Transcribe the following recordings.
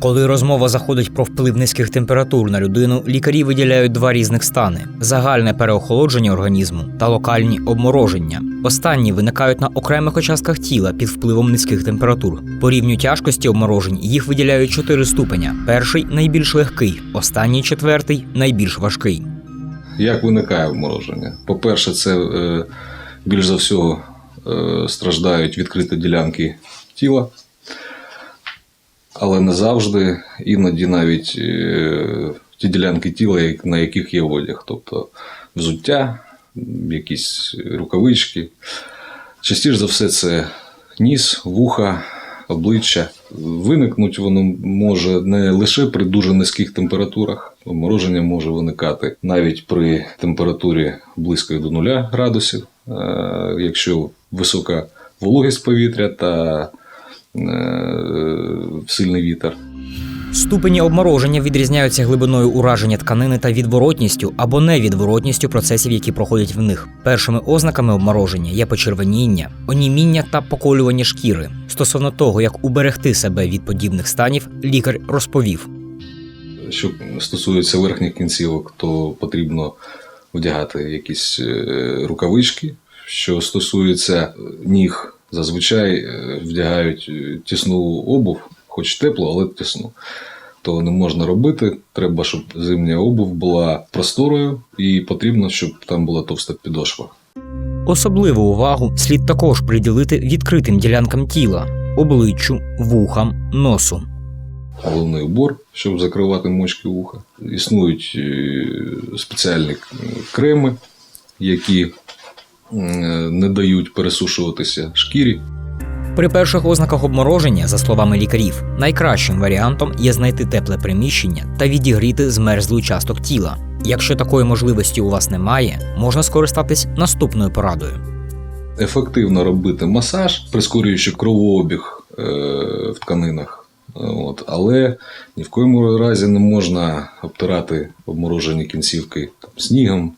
Коли розмова заходить про вплив низьких температур на людину, лікарі виділяють два різних стани: загальне переохолодження організму та локальні обмороження. Останні виникають на окремих участках тіла під впливом низьких температур. По рівню тяжкості обморожень їх виділяють чотири ступеня: перший найбільш легкий, останній четвертий найбільш важкий. Як виникає обмороження? По-перше, це е, більш за всього е, страждають відкриті ділянки тіла, але не завжди, іноді навіть е, ті ділянки тіла, на яких є одяг, тобто взуття, якісь рукавички. Частіше за все, це ніс, вуха, обличчя. Виникнуть воно може не лише при дуже низьких температурах. Обмороження може виникати навіть при температурі близької до 0 градусів, е, якщо висока вологість повітря та сильний вітер. Ступені обмороження відрізняються глибиною ураження тканини та відворотністю або невідворотністю процесів, які проходять в них. Першими ознаками обмороження є почервоніння, оніміння та поколювання шкіри. Стосовно того, як уберегти себе від подібних станів, лікар розповів. Що стосується верхніх кінцівок, то потрібно вдягати якісь е, рукавички. Що стосується ніг, зазвичай е, вдягають е, тісну обув, хоч теплу, але тісну. То не можна робити. Треба, щоб зимня обув була просторою, і потрібно, щоб там була товста підошва. Особливу увагу слід також приділити відкритим ділянкам тіла, обличчю, вухам, носу. головний убор, щоб закривати мочки вуха. Існують е, спеціальні креми, які е, не дають пересушуватися шкірі. При перших ознаках обмороження, за словами лікарів, найкращим варіантом є знайти тепле приміщення та відігріти змерзлий участок тіла. Якщо такої можливості у вас немає, можна скористатись наступною порадою. Ефективно робити масаж, прискорюючи кровообіг е, в тканинах. От. Але ні в коєму разі не можна обтирати обморожені кінцівки там, снігом,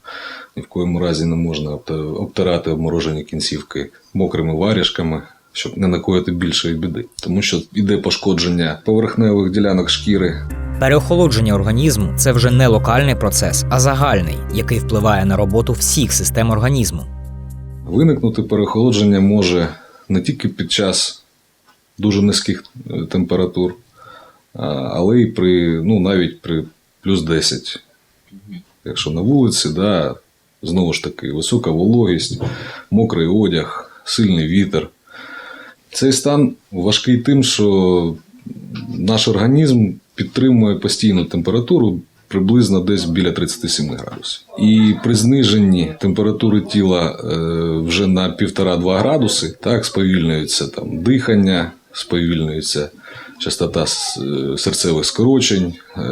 ні в коєму разі не можна обтирати обморожені кінцівки мокрими варішками, щоб не накоїти більшої біди. Тому що йде пошкодження поверхневих ділянок шкіри, Переохолодження організму це вже не локальний процес, а загальний, який впливає на роботу всіх систем організму. Виникнути переохолодження може не тільки під час дуже низьких е, температур, але й при, ну, навіть при плюс 10. Якщо на вулиці, да, знову ж таки, висока вологість, мокрий одяг, сильний вітер. Цей стан важкий тим, що наш організм підтримує постійну температуру приблизно десь біля 37 градусів. І при зниженні температури тіла е, вже на 1,5-2 градуси так сповільнюється там дихання, сповільнюється частота е, серцевих скорочень, е,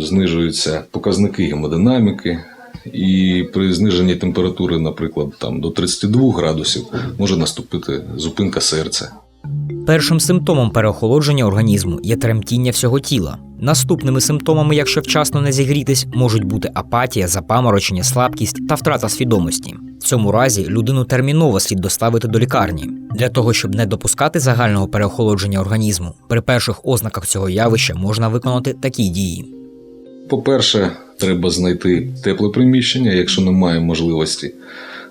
знижуються показники гемодинаміки. І при зниженні температури, наприклад, там до 32 градусів може наступити зупинка серця. Першим симптомом переохолодження організму є тремтіння всього тіла. Наступними симптомами, якщо вчасно не зігрітись, можуть бути апатія, запаморочення, слабкість та втрата свідомості. В цьому разі людину терміново слід доставити до лікарні. Для того, щоб не допускати загального переохолодження організму, при перших ознаках цього явища можна виконати такі дії. По-перше, треба знайти тепле приміщення, якщо немає можливості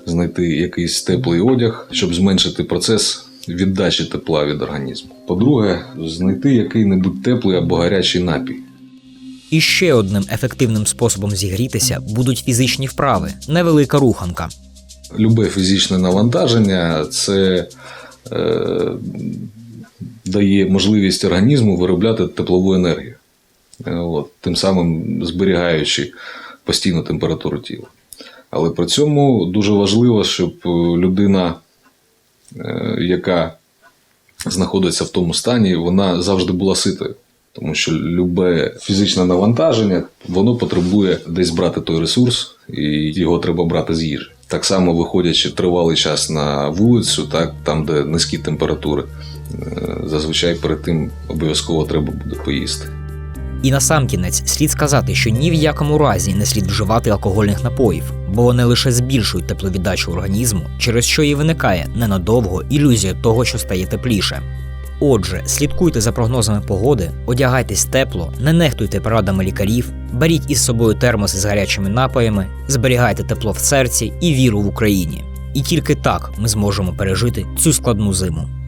знайти якийсь теплий одяг, щоб зменшити процес віддачі тепла від організму. По-друге, знайти який-небудь теплий або гарячий напій. І ще одним ефективним способом зігрітися будуть фізичні вправи, невелика руханка. Любе фізичне навантаження це е, дає можливість організму виробляти теплову енергію, от, тим самим зберігаючи постійну температуру тіла. Але при цьому дуже важливо, щоб е, людина, е, яка знаходиться в тому стані, вона завжди була ситою. Тому що любе фізичне навантаження, воно потребує десь брати той ресурс, і його треба брати з їжі. Так само виходячи тривалий час на вулицю, так, там, де низькі температури, е, зазвичай перед тим обов'язково треба буде поїсти. І насамкінець слід сказати, що ні в якому разі не слід вживати алкогольних напоїв, бо вони лише збільшують тепловіддачу організму, через що і виникає ненадовго ілюзія того, що стає тепліше. Отже, слідкуйте за прогнозами погоди, одягайтесь тепло, не нехтуйте порадами лікарів, беріть із собою термоси з гарячими напоями, зберігайте тепло в серці і віру в Україні. І тільки так ми зможемо пережити цю складну зиму.